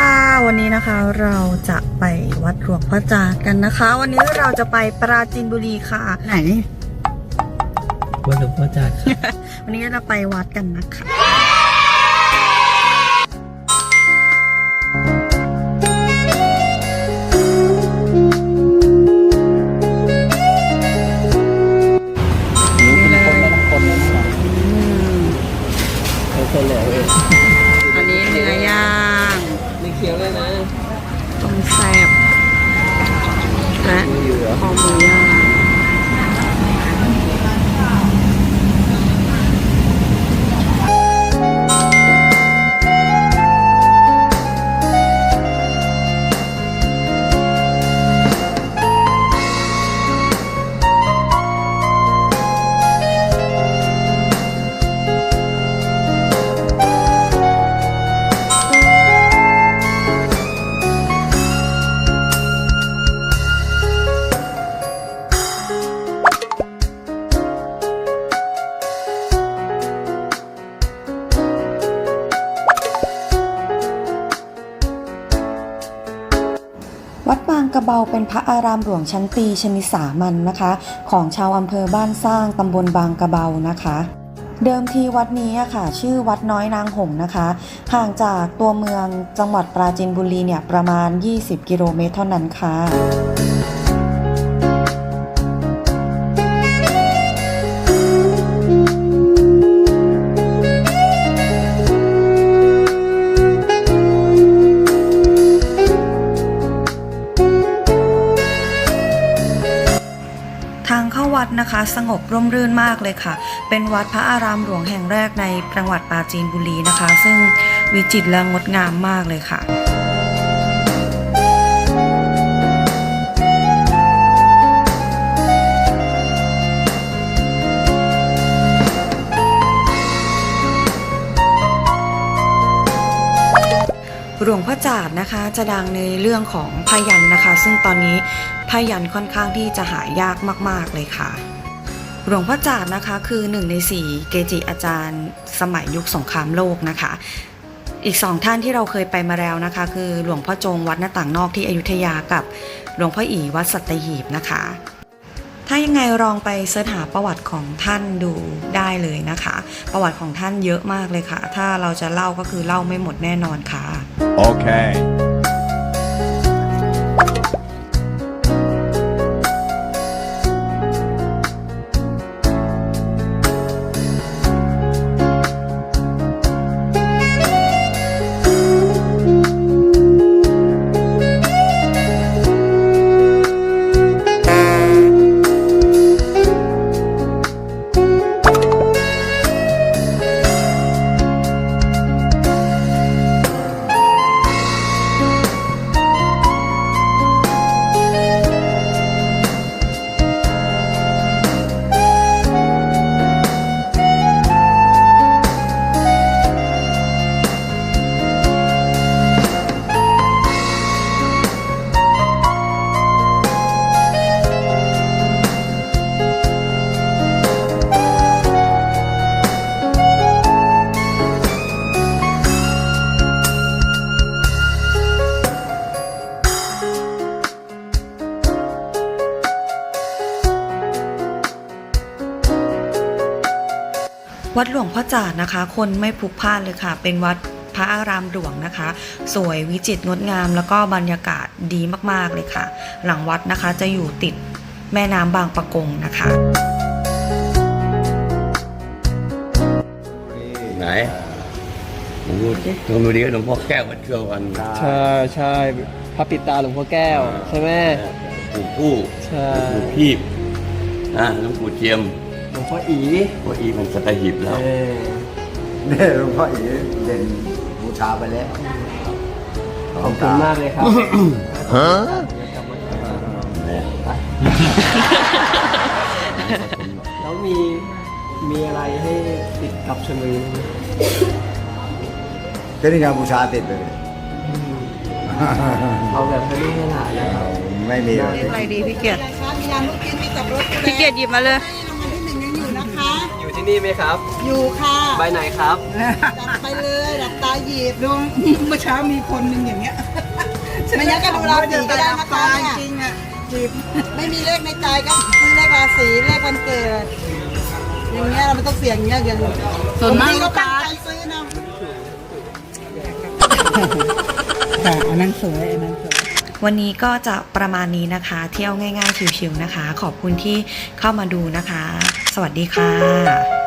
ค่ะ วันนี้นะคะเราจะไปวัดหลวงพ่อจาดกันนะคะ วันนี้เราจะไปปราจีนบุรีค่ะ ไหน วัดหลวงพ่อจัดครับวันนี้เราไปวัดกันนะคะ มีอ วัดบางกระเบาเป็นพระอารามหลวงชั้นตีชนิสามัญนะคะ ของชาวอำเภอบ้านสร้างตำบลบางกระเบานะคะ เดิมทีวัดนี้อะค่ะ ชื่อวัดน้อยนางหงนะคะ ห่างจากตัวเมืองจังหวัดปราจีนบุรีเนี่ยประมาณ 20 กิโลเมตรเท่านั้นค่ะ วัดนะคะ สงบร่มรื่นมากเลยค่ะ เป็นวัดพระอารามหลวงแห่งแรกในจังหวัดปราจีนบุรีนะคะ ซึ่งวิจิตรและงดงามมากเลยค่ะ หลวงพ่อจาดนะคะจะดังในเรื่องของพยันนะคะ ซึ่งตอนนี้พยันค่อนข้างที่จะหายากมาก ๆ เลยค่ะ หลวงพ่อจาดนะคะคือหนึ่งในสี่เกจิอาจารย์สมัยยุคสงครามโลกนะคะ อีกสองท่านที่เราเคยไปมาแล้วนะคะ คือหลวงพ่อจงวัดหน้าต่างนอกที่อยุธยากับหลวงพ่ออีวัดสัตหีบนะคะ ถ้ายังไงลองไปเสิร์ชหาประวัติของท่านดูได้เลยนะคะ ประวัติของท่านเยอะมากเลยค่ะ ถ้าเราจะเล่าก็คือเล่าไม่หมดแน่นอนค่ะ โอเค วัดหลวงพ่อจาดนะคะ คนไม่พลุกพล่านเลยค่ะ เป็นวัดพระอารามหลวงนะคะ สวยวิจิตรงดงาม แล้วก็บรรยากาศดีมากๆเลยค่ะ หลังวัดนะคะจะอยู่ติดแม่น้ำบางปะกงนะคะไหนผมดูลองดูดิหลวงพ่อแก้ววัดเชื่อวันใช่ใช่พระปิดตาหลวงพ่อแก้ว ใช่ไหมปู่ผู้ใช่ปู่พีบนะหลวงปู่เจียม หลวงพ่ออีพ่ออีมันสตหีบแล้ว เออเนี่ยหลวงพ่ออีเด่นบูชาไปแล้วขอบคุณมากเลยครับเนี่ยแล้วมีมีอะไรให้ติดกับชลบุรีไหมก็นี่ไงบูชาติดเลยเอาแบบให้ลูกให้หลานนะครับ ไม่มีหรอก เรียกอะไรดีพี่เกียรติมียาลูกชิ้นมีสับปะรดพี่เกียรติหยิบมาเลยรางวัล ที่หนึ่งยังอยู่นะคะที่นี่ไหมครับ อยู่ค่ะใบไหนครับจัดไปเลยดับตาหยิบดูเมื่อเช้ามีคนหนึ่งอย่างเงี้ยไม่งั้นก็ดูราศีก็ได้นะคะจเนี่ยริงๆอะจีบไม่มีเลขในใจก็ซื้อเลขราศีเลขวันเกิด อย่างเงี้ยเราไม่ต้องเสี่ยงอย่างเงี้ยอย่างส่วนมากบงทีลูก็กตั้ค้างใจซื้อนะแต่อันนั้นสวยอันนั้นสวยวันนี้ก็จะประมาณนี้นะคะ เที่ยวง่ายๆชิวๆนะคะ ขอบคุณที่เข้ามาดูนะคะส วัสดีค่ะ